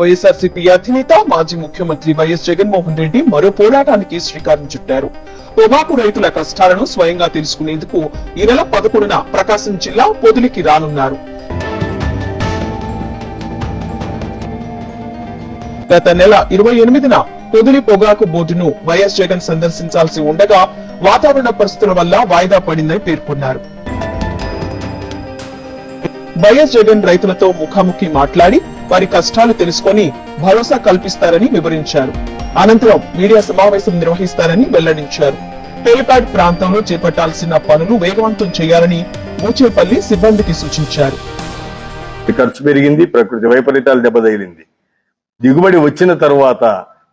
వైఎస్ఆర్సీపీ అధినేత మాజీ ముఖ్యమంత్రి వైఎస్ జగన్మోహన్ రెడ్డి మరో పోరాటానికి శ్రీకారం చుట్టారు. పొగాకు రైతుల కష్టాలను స్వయంగా తెలుసుకునేందుకు ఈ నెల పదకొండున ప్రకాశం జిల్లా పొదిలికి రానున్నారు. గత నెల ఇరవై ఎనిమిదిన పొదిలి పొగాకు బోర్డును వైఎస్ జగన్ సందర్శించాల్సి ఉండగా వాతావరణ పరిస్థితుల వల్ల వాయిదా పడిందని పేర్కొన్నారు. వైఎస్ జగన్ రైతులతో ముఖాముఖి మాట్లాడి వారి కష్టాలు తెలుసుకొని భరోసా కల్పిస్తారని వివరించారు. అనంతరం మీడియా సమావేశం నిర్వహిస్తారని వెల్లడించారు. పేలుపాడ్ ప్రాంతంలో చేపట్టాల్సిన పనులు వేగవంతం చేయాలని మూచేపల్లి సిబ్బందికి సూచించారు. ఖర్చు పెరిగింది ప్రకృతి వైపరీతాలు దెబ్బతగిలింది. దిగుబడి వచ్చిన తర్వాత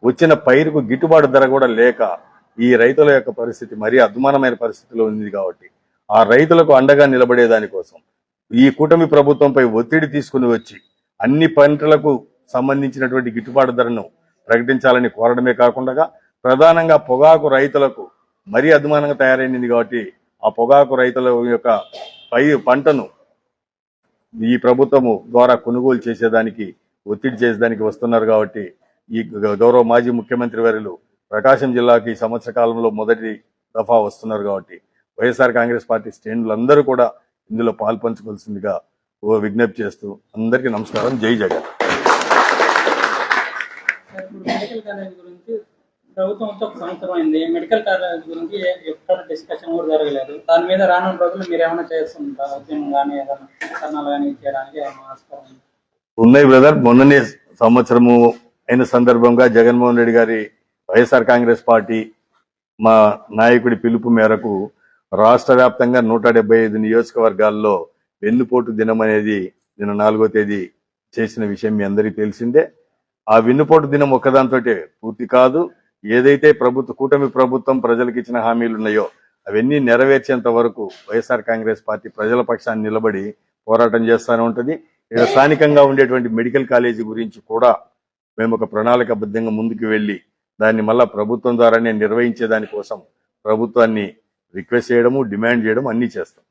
వచ్చిన పైరుకు గిట్టుబాటు ధర కూడా లేక ఈ రైతుల యొక్క పరిస్థితి మరీ అద్మానమైన పరిస్థితిలో ఉంది కాబట్టి ఆ రైతులకు అండగా నిలబడే దానికోసం ఈ కూటమి ప్రభుత్వంపై ఒత్తిడి తీసుకుని వచ్చి అన్ని పంటలకు సంబంధించినటువంటి గిట్టుబాటు ధరను ప్రకటించాలని కోరడమే కాకుండా ప్రధానంగా పొగాకు రైతులకు మరీ అధిమానంగా తయారైంది కాబట్టి ఆ పొగాకు రైతుల యొక్క పై పంటను ఈ ప్రభుత్వము ద్వారా కొనుగోలు చేసేదానికి ఒత్తిడి చేసేదానికి వస్తున్నారు కాబట్టి ఈ గౌరవ మాజీ ముఖ్యమంత్రి వర్యులు ప్రకాశం జిల్లాకి ఈ సంవత్సర కాలంలో మొదటి దఫా వస్తున్నారు కాబట్టి వైఎస్ఆర్ కాంగ్రెస్ పార్టీ శ్రేణులందరూ కూడా ఇందులో పాల్పంచుకోవాల్సిందిగా విజ్ఞప్తి చేస్తూ అందరికీ నమస్కారం. జై జగన్. సార్, ఇప్పుడు మెడికల్ కాలేజ్ గురించి ప్రభుత్వం వచ్చి ఒక సంవత్సరం అయింది మెడికల్ కాలేజ్ గురించి ఏ- ఎక్కడ డిస్కషన్ కూడా జరగలేదు. దాని మీద రానున్న రోజులు మీరు ఏమైనా చేస్తుంటారా ఉద్యమం కానీ ఏదైనా ధర్నాలు కానీ చేయడానికి ఏమైనా ఆస్కారం ఉందా? ఉన్నాయి బ్రదర్. మొన్ననే సంవత్సరము అయిన సందర్భంగా జగన్మోహన్ రెడ్డి గారి వైఎస్ఆర్ కాంగ్రెస్ పార్టీ మా నాయకుడి పిలుపు మేరకు రాష్ట్ర వ్యాప్తంగా నూట డెబ్బై ఐదు నియోజకవర్గాల్లో వెన్నుపోటు దినం అనేది నిన్న నాలుగో తేదీ చేసిన విషయం మీ అందరికీ తెలిసిందే. ఆ వెన్నుపోటు దినం ఒక్కదాంతో పూర్తి కాదు. ఏదైతే ప్రభుత్వ కూటమి ప్రభుత్వం ప్రజలకు ఇచ్చిన హామీలు ఉన్నాయో అవన్నీ నెరవేర్చేంత వరకు వైఎస్ఆర్ కాంగ్రెస్ పార్టీ ప్రజల పక్షాన్ని నిలబడి పోరాటం చేస్తూనే ఉంటుంది. ఇక్కడ స్థానికంగా ఉండేటువంటి మెడికల్ కాలేజీ గురించి కూడా మేము ఒక ప్రణాళికబద్ధంగా ముందుకు వెళ్ళి దాన్ని మళ్ళా ప్రభుత్వం ద్వారానే నిర్వహించే దానికోసం ప్రభుత్వాన్ని రిక్వెస్ట్ చేయడము డిమాండ్ చేయడం అన్నీ చేస్తాం.